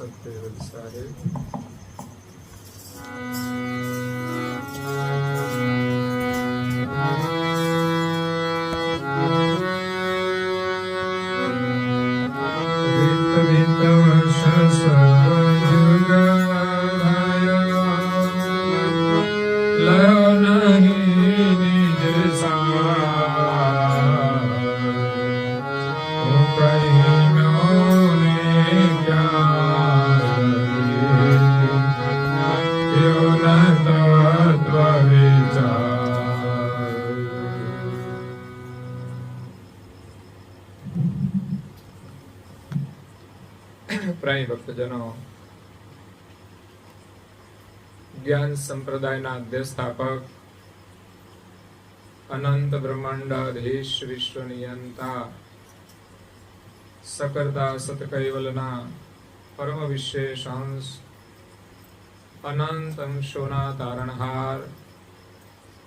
सकते हैं सारे સંપ્રદાયના અધ્યસ્થાપક અનંત બ્રહ્માંડાધીશ વિશ્વ નિયંતા સકરતા સતકૈવલના પરમ વિશેષાંશ અનંત અંશોના તારણહાર,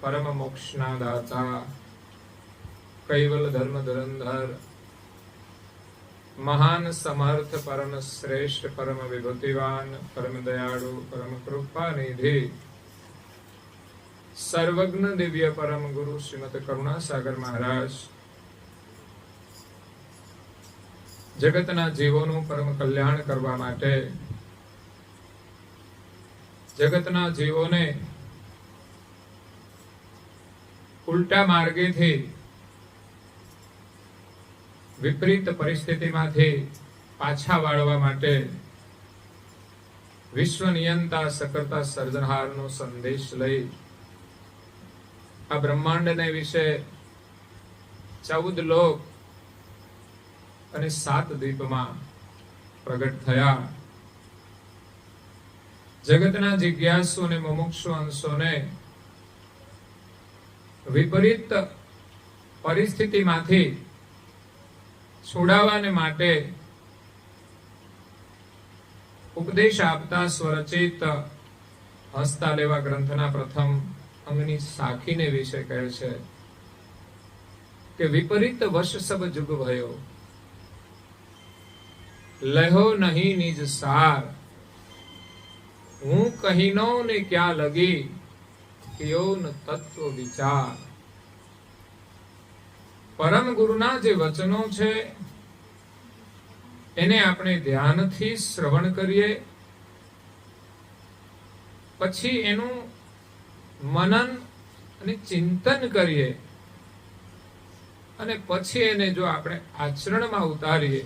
પરમ મોક્ષના દાતા, કૈવલ ધર્મ ધરંધર, મહાન સમર્થ પરમ શ્રેષ્ઠ પરમ વિભૂતિવાન, પરમ દયાળુ, પરમ કૃપા નિધિ સર્વજ્ઞ દિવ્ય પરમ ગુરુ શ્રીમદ કરુણાસાગર મહારાજ. જગતના જીવોનું પરમ કલ્યાણ કરવા માટે જગતના જીવોને ઉલટા માર્ગેથી વિપરીત પરિસ્થિતિમાંથી પાછા વાળવા માટે વિશ્વ નિયંતા સકર્તા સર્જનહારનો સંદેશ લઈ આ બ્રહ્માંડને વિશે ચૌદ લોક અને સાત દ્વીપમાં પ્રગટ થયા. જગતના જિજ્ઞાસુ અને મુમુક્ષુ અંશોને વિપરીત પરિસ્થિતિમાંથી છોડાવાને માટે ઉપદેશ આપતા સ્વરચિત હસતા લેવા ગ્રંથના પ્રથમ અંગની સાખીને વિશે કહે છે કે વિપરીત વશ જુગ ભયો. લહો નહીં નિજ સાર. હું કહીનો ને ક્યાં લગી? કયો તત્વ વિચાર. પરમ ગુરુના જે વચનો છે, એને આપણે ધ્યાનથી શ્રવણ કરીએ. પછી એનું મનન અને ચિંતન કરીએ. અને પછી એને જો આપણે આચરણમાં ઉતારીએ,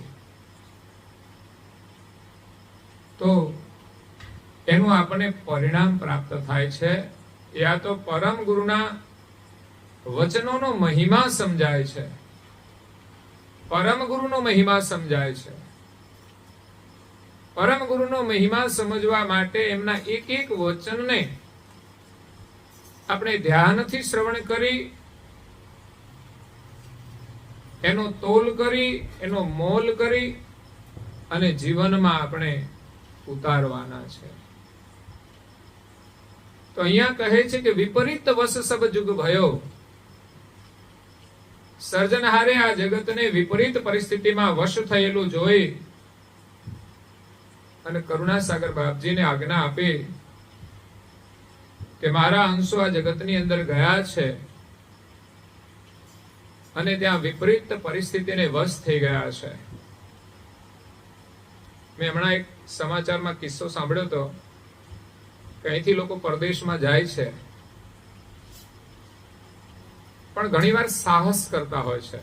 તો એનું આપણને પરિણામ પ્રાપ્ત થાય છે. યા તો પરમ ગુરુના વચનોનો મહિમા સમજાય છે. પરમ ગુરુનો મહિમા સમજાય છે. પરમ ગુરુનો મહિમા સમજવા માટે એમના એક એક વચનને આપણે ધ્યાનથી શ્રવણ કરી, એનો તોલ કરી, એનો મોલ કરી અને જીવનમાં આપણે ઉતારવાના છે. તો અહીંયા કહે છે કે વિપરીત વસ સબ જુગ ભયો. સર્જનહારે આ જગતને વિપરીત પરિસ્થિતિમાં વશ થયેલું જોઈ અને કરુણાસાગર બાપજીને આજ્ઞા આપી કે મારા અંશો આ જગતની અંદર ગયા છે અને ત્યાં વિપરીત પરિસ્થિતિને વશ થઈ ગયા છે. મેં હમણાં એક સમાચારમાં કિસ્સો સાંભળ્યો હતો કે લોકો પરદેશમાં જાય છે. પણ ઘણીવાર સાહસ કરતા હોય છે.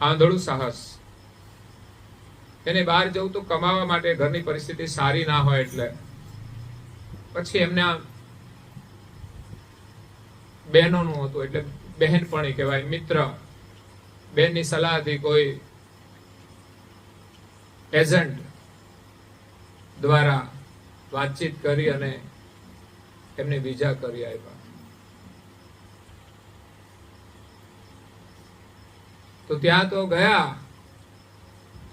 આંધળું સાહસ. એને બહાર જવું તો કમાવા માટે ઘરની પરિસ્થિતિ સારી ના હોય એટલે. પછી એમને બહેનોનું હતું, એટલે બહેનપણી કહેવાય, મિત્ર. બેનની સલાહથી કોઈ એજન્ટ દ્વારા વાતચીત કરી અને એમને વિઝા કરી આપ્યા. તો ત્યાં તો ગયા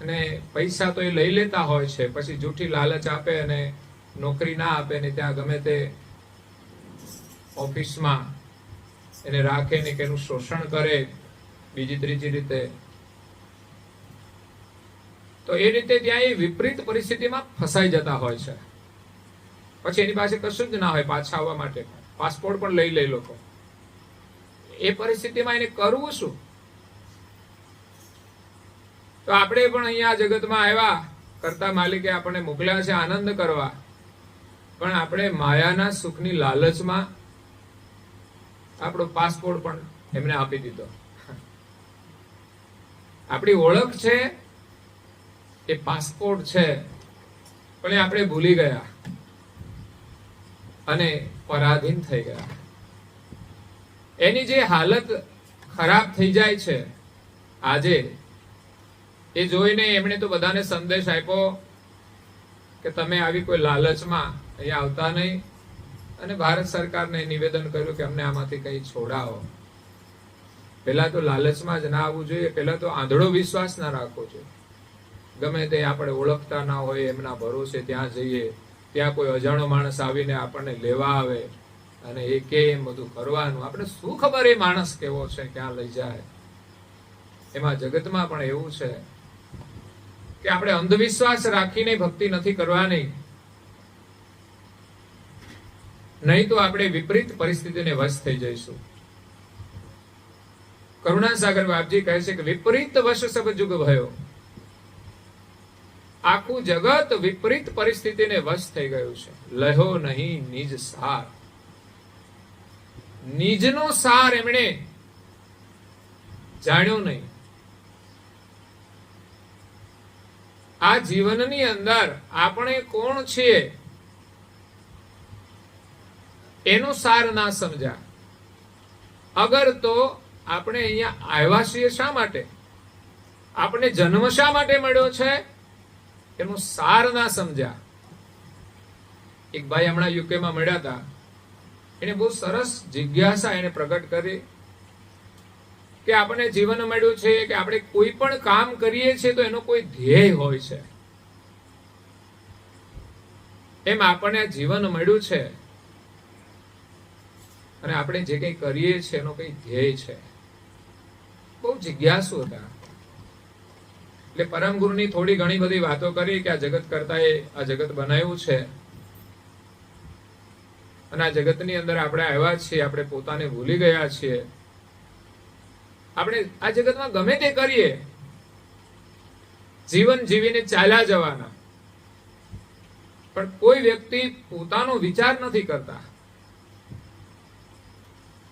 અને પૈસા તો એ લઈ લેતા હોય છે, પછી જૂઠી લાલચ આપે અને નોકરી ના આપે ને ત્યાં ગમે તે ઓફિસમાં એને રાખે ને એનું શોષણ કરે, બીજી ત્રીજી રીતે. તો એ રીતે ત્યાં એ વિપરીત પરિસ્થિતિમાં ફસાઈ જતા હોય છે. પછી એની પાસે કશું જ ના હોય પાછા આવવા માટે. પાસપોર્ટ પણ લઈ લે લોકો. એ પરિસ્થિતિમાં એને કરવું શું? તો આપણે પણ અહીંયા જગતમાં આવ્યા, કરતા માલિકે આપણને મોકલ્યા છે આનંદ કરવા. પણ આપણે માયાના સુખની લાલચમાં આપણો પાસપોર્ટ પણ એમને આપી દીધો. આપણી ઓળખ છે એ પાસપોર્ટ છે, પણ એ આપણે ભૂલી ગયા અને પરાધીન થઈ ગયા. એની જે હાલત ખરાબ થઈ જાય છે આજે, એ જોઈને એમણે તો બધાને સંદેશ આપ્યો કે તમે આવી કોઈ લાલચમાં અહીંયા આવતા નહીં. અને ભારત સરકારને નિવેદન કર્યું કે અમને આમાંથી કઈ છોડાવો. પહેલા તો લાલચમાં જ ના આવવું જોઈએ, પહેલા તો આંધળો વિશ્વાસ ના રાખવો જોઈએ. ગમે તે આપણે ઓળખતા ના હોય, એમના ભરોસે ત્યાં જઈએ, ત્યાં કોઈ અજાણો માણસ આવીને આપણને લેવા આવે, અને એ કે એમ બધું કરવાનું. આપણે શું ખબર એ માણસ કેવો છે, ક્યાં લઈ જાય? એમાં જગતમાં પણ એવું છે કે આપણે અંધવિશ્વાસ રાખીને ભક્તિ નથી કરવાની. નહીં તો આપણે વિપરીત પરિસ્થિતિને વશ થઈ જઈશું. કરુણાસાગર બાપજી કહે છે કે વિપરીત વશ સબ ભયો. આખું જગત વિપરીત પરિસ્થિતિને વશ થઈ ગયું છે. લહ્યો નહીં, નિજ સાર. નિજનો સાર એમણે જાણ્યો નહીં. આ જીવનની અંદર આપણે કોણ છીએ? એનો સાર ના સમજ્યા. અગર તો આપણે અહીંયા આવ્યા છીએ શા માટે? આપણે જન્મ શા માટે મળ્યો છે? એનો સાર ના સમજ્યા. એક ભાઈ હમણાં યુકેમાં મળ્યા હતા. એને બહુ સરસ જિજ્ઞાસા એને પ્રગટ કરી કે આપણે જીવન મળ્યું છે કે આપણે કોઈ પણ કામ કરીએ છીએ તો એનો કોઈ ધ્યેય હોય છે. એમ આપણને જીવન મળ્યું છે. અને આપણે જે કંઈ કરીએ છીએ એનો કંઈ ધ્યેય છે. બહુ જિજ્ઞાસુ હતા. એટલે પરમ ગુરુની થોડી ઘણી બધી વાતો કરી કે આ જગત કરતા એ આ જગત બનાવ્યું છે. અને આ જગતની અંદર આપણે આવ્યા છીએ, આપણે પોતાને ભૂલી ગયા છીએ. આપણે આ જગતમાં ગમે તે કરીએ. જીવન જીવીને ચાલ્યા જવાના. પણ કોઈ વ્યક્તિ પોતાનો વિચાર નથી કરતા.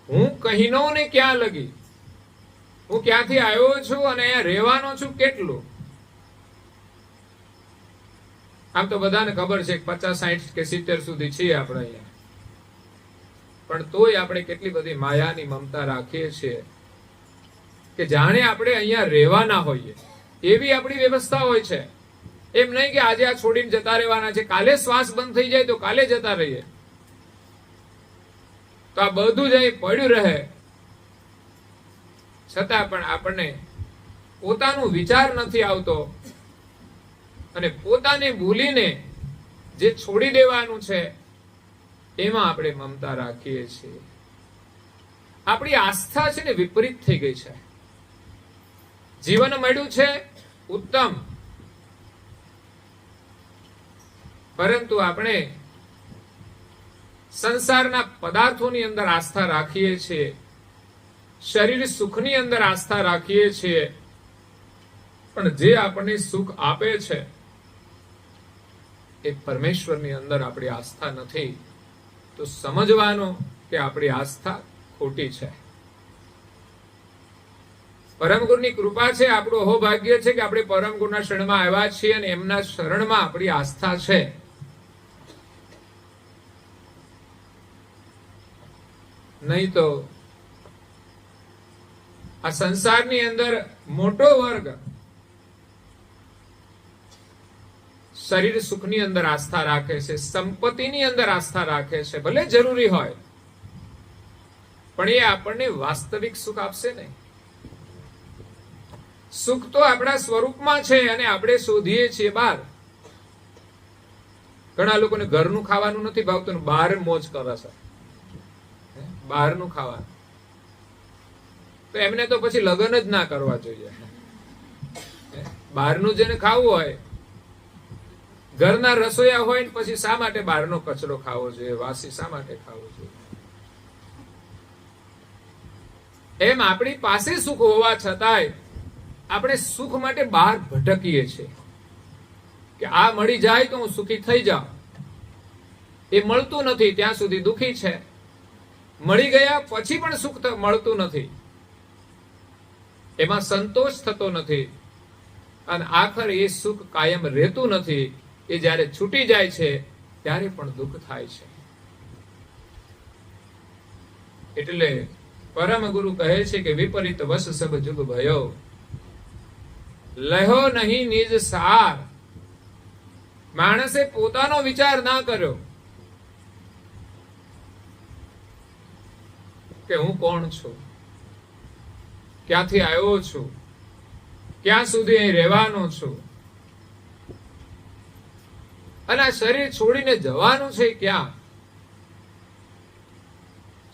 હું કહીનો ને ક્યાં લગી? હું ક્યાંથી આવ્યો છું અને અહીંયા રહેવાનો છું કેટલું? આમ તો બધાને ખબર છે પચાસ સાહીઠ કે સિત્તેર સુધી છીએ આપણે અહીંયા. પણ તોય આપણે કેટલી બધી માયાની મમતા રાખીએ છીએ કે જાણે આપણે અહીંયા રહેવાના હોઈએ. એવી આપણી વ્યવસ્થા હોય છે. એમ નહીં કે આજે આ છોડીને જતા રહેવાના છે. કાલે શ્વાસ બંધ થઈ જાય તો કાલે જતા રહીએ. તો આ બધું જ અહીં પડ્યું રહે. છતાં પણ આપણને પોતાનો વિચાર નથી આવતો અને પોતાને ભૂલીને જે છોડી દેવાનું છે, એમાં આપણે મમતા રાખીએ છીએ. આપણી આસ્થા છે ને વિપરીત થઈ ગઈ છે. જીવન મળ્યું છે ઉત્તમ. પરંતુ આપણે સંસારના પદાર્થોની અંદર આસ્થા રાખીએ છીએ શરીર સુખની અંદર આસ્થા રાખીએ છીએ પણ જે આપણને સુખ આપે છે, એ પરમેશ્વરની અંદર આપણી આસ્થા નથી. તો સમજવાનું કે આપણી આસ્થા ખોટી છે. પરમ ગુરુની કૃપા છે, આપણું અહોભાગ્ય છે કે આપણે પરમ ગુરુના શરણમાં આવ્યા છીએ અને એમના શરણમાં આપણી આસ્થા છે. નહીં તો આ સંસારની અંદર મોટો વર્ગ શરીર સુખની અંદર આસ્થા રાખે છે, સંપત્તિની અંદર આસ્થા રાખે છે, ભલે જરૂરી હોય, પણ એ આપણને વાસ્તવિક સુખ આપશે નહીં સુખ તો આપણા સ્વરૂપમાં છે અને આપણે શોધીએ છીએ બહાર ઘણા લોકોને ઘરનું ખાવાનું નથી ભાવતું બહાર મોજ કરે છે? બહારનું ખાવાનું. તો એમને તો પછી લગ્ન જ ના કરવા જોઈએ. બહારનું જેને ખાવું હોય, ઘરના રસોયા હોય ને પછી શા માટે બહારનો કચરો ખાવો જોઈએ? વાસી શા માટે ખાવો જોઈએ? એમ આપણી પાસે સુખ હોવા છતાંય આપણે સુખ માટે બહાર ભટકીએ છીએ. કે આ મળી જાય તો હું સુખી થઈ જાઉં. એ મળતું નથી, ત્યાં સુધી દુખી છે. મળી ગયા પછી પણ સુખ મળતું નથી. એમાં સંતોષ થતો નથી. અને આખર એ સુખ કાયમ રહેતું નથી. એ જ્યારે છૂટી જાય છે, ત્યારે પણ દુઃખ થાય છે. એટલે પરમ ગુરુ કહે છે કે વિપરીત વશ સબ જુગ ભયો. લહ્યો નહીં નિજ સાર. માણસે પોતાનો વિચાર ના કર્યો. કે હું કોણ છું? ક્યાંથી આવ્યો છું? ક્યાં સુધી અહીં રહેવાનું છું? અને આ શરીર છોડીને જવાનું છે ક્યાં?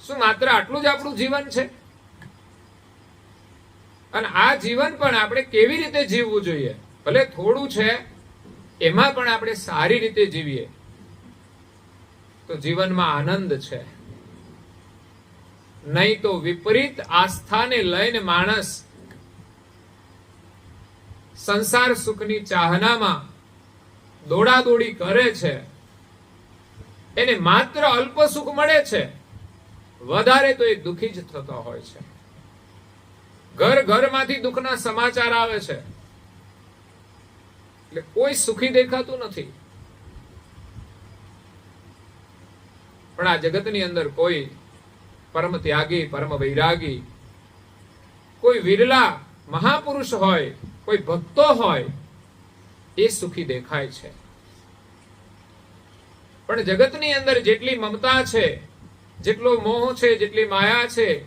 શું માત્ર આટલું જ આપણું જીવન છે? અને આ જીવન પણ આપણે કેવી રીતે જીવવું જોઈએ? ભલે થોડું છે, એમાં પણ આપણે સારી રીતે જીવીએ. તો જીવનમાં આનંદ છે. નહીં તો વિપરીત આસ્થાને લઈને માણસ સંસાર સુખની ચાહનામાં દોડાદોડી કરે છે. એને માત્ર અલ્પ સુખ મળે છે. વધારે તો એ દુઃખી જ થતો હોય છે. ઘર ઘરમાંથી દુઃખના સમાચાર આવે છે. એટલે કોઈ સુખી દેખાતું નથી. પણ આ જગતની અંદર કોઈ પરમ ત્યાગી, પરમ વૈરાગી. કોઈ વિરલા મહાપુરુષ હોય, કોઈ ભક્તો હોય, એ સુખી દેખાય છે. પણ જગતની અંદર જેટલી મમતા છે, જેટલો મોહ છે, જેટલી માયા છે,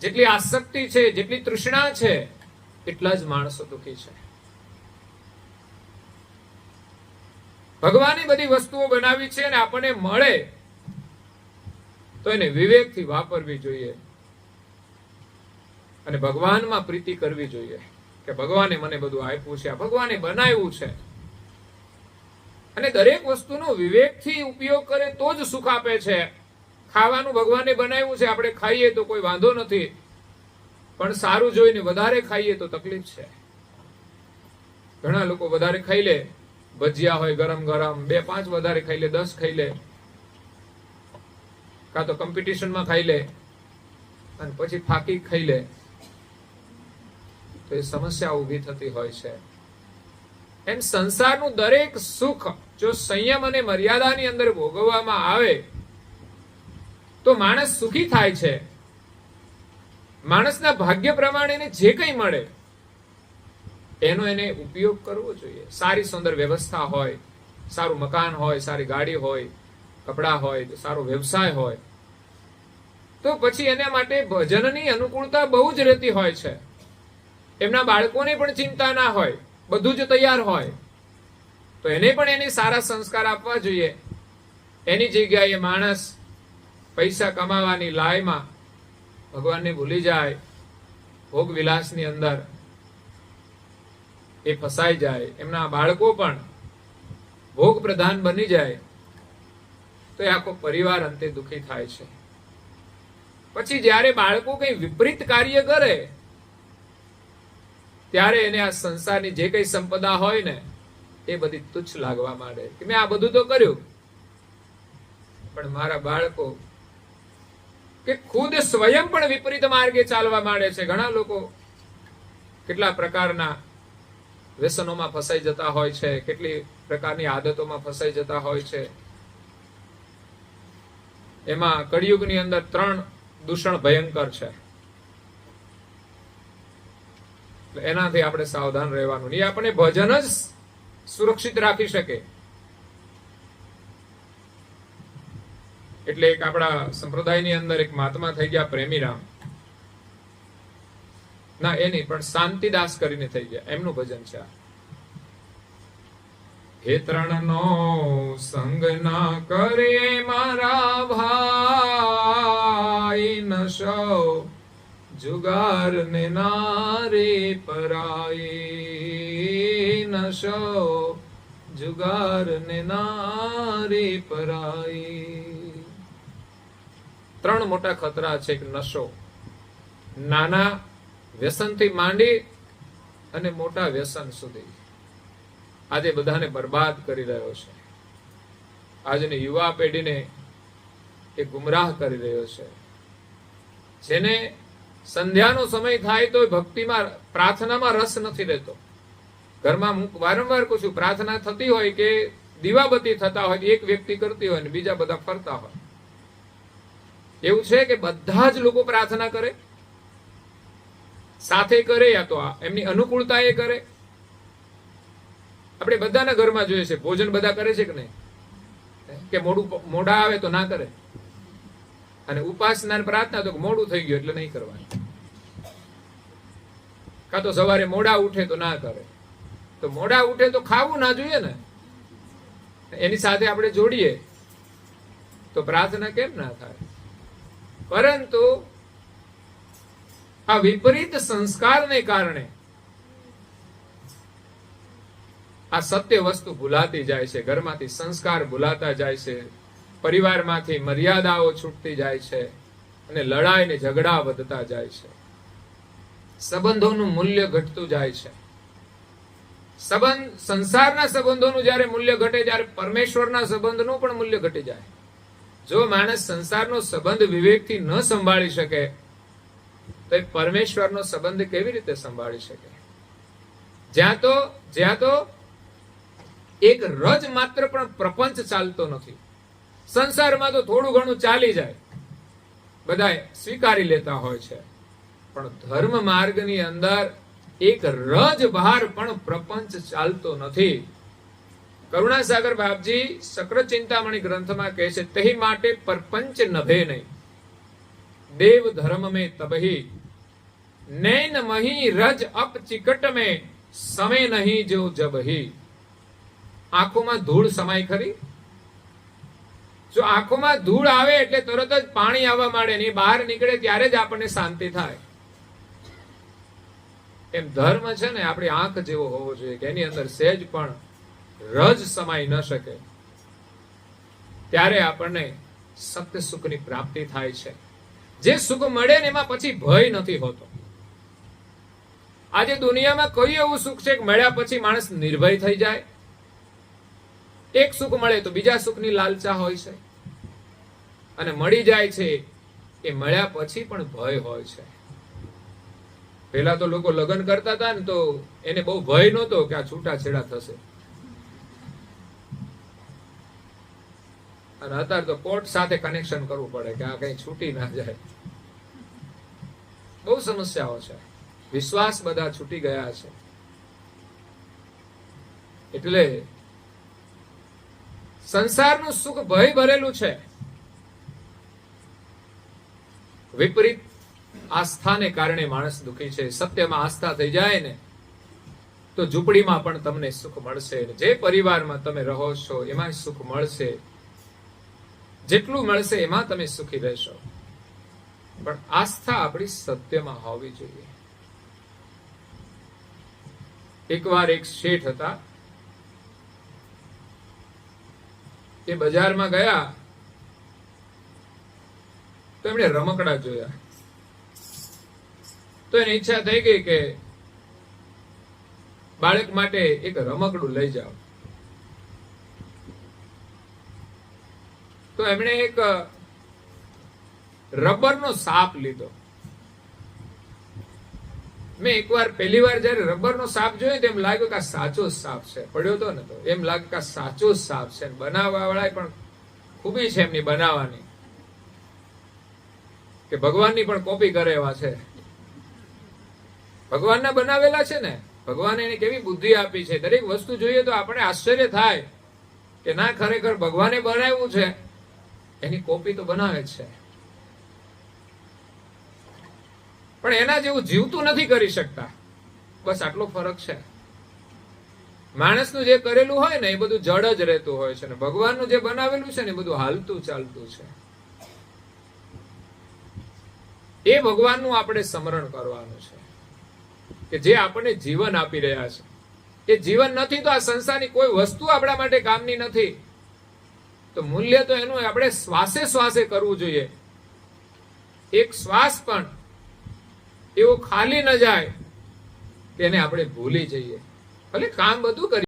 જેટલી આસક્તિ છે, જેટલી તૃષ્ણા છે, એટલા જ માણસો દુખી છે. ભગવાને બધી વસ્તુઓ બનાવી છે અને આપણને મળે તો એને વિવેકથી વાપરવી જોઈએ. અને ભગવાનમાં પ્રીતિ કરવી જોઈએ કે ભગવાને મને બધું આપ્યું છે ભગવાને બનાવ્યું છે. અને દરેક વસ્તુનો વિવેકથી ઉપયોગ કરે તો જ સુખ આપે છે. ખાવાનું ભગવાને બનાવ્યું છે, આપણે ખાઈએ તો કોઈ વાંધો નથી. પણ સારું જોઈને વધારે ખાઈએ તો તકલીફ છે. ઘણા લોકો વધારે ખાઈ લે, ભજીયા હોય ગરમ ગરમ, બે પાંચ વધારે ખાઈ લે, દસ ખાઈ લે. કાં તો કોમ્પિટિશનમાં ખાઈ લે અને પછી ફાકી ખાઈ લે. તો એ સમસ્યા ઊભી થતી હોય છે. એમ સંસારનું દરેક સુખ જો સંયમ અને મર્યાદાની અંદર ભોગવવામાં આવે, તો માણસ સુખી થાય છે. માણસના ભાગ્ય પ્રમાણે જે કંઈ મળે, એનો એને ઉપયોગ કરવો જોઈએ. સારી સુંદર વ્યવસ્થા હોય, સારું મકાન હોય, સારી ગાડી હોય, કપડાં હોય, સારો વ્યવસાય હોય તો પછી એના માટે ભજનની અનુકૂળતા બહુ જ રહેતી હોય છે. એમના બાળકોને પણ ચિંતા ના હોય, બધું જ તૈયાર હોય. તો એને પણ એને સારા સંસ્કાર આપવા જોઈએ. એની જગ્યાએ માણસ પૈસા કમાવાની લાયમાં ભગવાનને ભૂલી જાય, ભોગ વિલાસની અંદર એ ફસાઈ જાય, એમના બાળકો પણ ભોગ પ્રધાન બની જાય, તો એ આખો પરિવાર અંતે દુઃખી થાય છે. પછી જ્યારે બાળકો કઈ વિપરીત કાર્ય કરે, ત્યારે એને આ સંસારની જે કઈ સંપદા હોય ને, એ બધી તુચ્છ લાગવા માંડે. કે મેં આ બધું તો કર્યું. પણ મારા બાળકો કે ખુદ સ્વયં પણ વિપરીત માર્ગે ચાલવા માંડે છે. ઘણા લોકો કેટલા પ્રકારના વ્યસનોમાં ફસાઈ જતા હોય છે, કેટલી પ્રકારની આદતોમાં ફસાઈ જતા હોય છે. એમાં કળિયુગની અંદર ત્રણ દૂષણ ભયંકર છે. એનાથી આપણે સાવધાન રહેવાનું. એ આપણે ભજન જ સુરક્ષિત રાખી શકે. એટલે એક આપણા સંપ્રદાયની અંદર એક મહાત્મા થઈ ગયા પ્રેમીરામ. ના, એ નહીં, પણ શાંતિદાસ કરીને થઈ ગયા. એમનું ભજન છે હે ત્રણ નો સંગ ના કરે મારા ભાઈ નશો જુગાર ને નારે પરાઈ નશો જુગાર ને નારે પરાઈ ત્રણ મોટા ખતરા છે એક નશો. નાના વ્યસનથી માંડી અને મોટા વ્યસન સુધી. આજે બધાને બરબાદ કરી રહ્યો છે. આજની યુવા પેઢીને એ ગુમરાહ કરી રહ્યો છે. જેને સંધ્યાનો સમય થાય તો ભક્તિમાં, પ્રાર્થનામાં રસ નથી રહેતો. ઘરમાં હું વારંવાર કહું છું, પ્રાર્થના થતી હોય કે દીવાબત્તી થતા હોય, એક વ્યક્તિ કરતી હોય ને બીજા બધા ફરતા હોય. એવું છે કે બધા જ લોકો પ્રાર્થના કરે? સાથે કરે યા તો એમની અનુકૂળતા એ કરે? આપણે બધાના ઘરમાં જોઈએ છે, ભોજન બધા કરે છે કે નહીં? કે મોડું મોડા આવે તો ના કરે? અને ઉપાસના પ્રાર્થના તો મોડું થઈ ગયું એટલે નહીં કરવાની. કાં તો સવારે મોડા ઉઠે તો ના કરે. તો મોડા ઉઠે તો ખાવું ના જોઈએ ને. એની સાથે આપણે જોડીએ તો પ્રાર્થના કેમ ના થાય? પરંતુ આ વિપરીત સંસ્કારને કારણે આ સત્ય વસ્તુ ભૂલાતી જાય છે, ઘરમાંથી સંસ્કાર ભૂલાતા જાય છે. પરિવારમાંથી મર્યાદાઓ છૂટતી જાય છે અને લડાઈ ને ઝઘડા વધતા જાય છે. સંબંધોનું મૂલ્ય ઘટતું જાય છે. સંબંધ, સંસારના સંબંધોનું જ્યારે મૂલ્ય ઘટે ત્યારે પરમેશ્વરના સંબંધનું પણ મૂલ્ય ઘટી જાય. જો માણસ સંસારનો સંબંધ વિવેકથી ન સંભાળી શકે, તો એ પરમેશ્વરનો સંબંધ કેવી રીતે સંભાળી શકે? જ્યાં તો જ્યાં તો એક રજ માત્ર પણ પ્રપંચ ચાલતો નથી. સંસારમાં તો થોડું ઘણું ચાલી જાય. બધા સ્વીકારી લેતા હોય છે. પણ ધર્મ માર્ગની અંદર એક રજ બહાર પણ પ્રપંચ ચાલતો નથી. કરુણાસાગર બાપજી સક્ર ચિંતામણી ગ્રંથમાં કહે છે તે માટે પરપંચ નભે નહીં. દેવ ધર્મ મે તબહી. નૈન મહી રજ અપ ચિકટ મે સમે નહીં જો જબહી. આંખોમાં ધૂળ સમાય ખરી? જો આંખોમાં ધૂળ આવે એટલે તરત જ પાણી આવવા માંડે ને બહાર નીકળે ત્યારે જ આપણને શાંતિ થાય. એમ ધર્મ છે ને આપણી આંખ જેવો હોવો જોઈએ કે એની અંદર સહેજ પણ રજ સમાય ન શકે. ત્યારે આપણને સત્ય સુખની પ્રાપ્તિ થાય છે. જે સુખ મળે ને એમાં પછી ભય નથી હોતો. આજે દુનિયામાં કયું એવું સુખ છે કે મળ્યા પછી માણસ નિર્ભય થઈ જાય? એક સુખ મળે તો બીજા સુખની લાલચા હોય છે. અને મળી જાય છે એ મળ્યા પછી પણ ભય હોય છે. પેલા તો લોકો લગ્ન કરતા હતા ને તો એને બહુ ભય નહોતો કે આ છૂટાછેડા થશે. અને અત્યારે તો કોર્ટ સાથે કનેક્શન કરવું પડે કે આ કઈ છૂટી ના જાય. બહુ સમસ્યાઓ છે. વિશ્વાસ બધા છૂટી ગયા છે. એટલે સંસારનું સુખ ભય ભરેલું છે. વિપરીત, આસ્થાને કારણે માણસ દુખી છે. સત્યમાં આસ્થા થઈ જાય ને, તો ઝૂંપડીમાં પણ તમને સુખ મળશે જે પરિવારમાં તમે રહો છો એમાં સુખ મળશે. જેટલું મળશે, એમાં તમે સુખી રહેશો. પણ આસ્થા આપણી સત્યમાં હોવી જોઈએ. એકવાર એક શેઠ હતા એ બજારમાં ગયા, તો એમણે રમકડા જોયા. તો એની ઈચ્છા થઈ ગઈ કે બાળક માટે એક રમકડું લઈ જાઓ. તો એમણે એક રબરનો સાપ લીધો. મેં એકવાર પહેલી વાર જયારે રબરનો સાપ જોયો તો એમ લાગ્યું કે આ સાચો સાપ છે. પડ્યો તો ને તો. એમ લાગ્યું કે આ સાચો સાપ છે. બનાવવા વાળા પણ ખૂબી છે એમની બનાવવાની. કે ભગવાનની પણ કોપી કરે એવા છે. ભગવાનના બનાવેલા છે ને. ભગવાને એને કેવી બુદ્ધિ આપી છે. દરેક વસ્તુ જોઈએ તો આપણે આશ્ચર્ય થાય કે ના ખરેખર ભગવાને બનાવ્યું છે. એની કોપી તો બનાવે જ છે. પણ એના જેવું જીવતું નથી કરી શકતા. બસ આટલો ફરક છે. માણસનું જે કરેલું હોય ને એ બધું જડ જ રહેતું હોય છે ને ભગવાનનું જે બનાવેલું છે ને એ બધું હાલતું ચાલતું છે. એ ભગવાનનું આપણે સ્મરણ કરવાનું છે કે જે આપણને જીવન આપી રહ્યા છે. એ જીવન નથી તો આ સંસારની કોઈ વસ્તુ આપણા માટે કામની નથી. તો મૂલ્ય તો એનું આપણે શ્વાસે શ્વાસે કરવું જોઈએ. એક શ્વાસ પણ એવો ખાલી ન જાય તેને આપણે ભૂલી જઈએ. ભલે કામ બધું કરી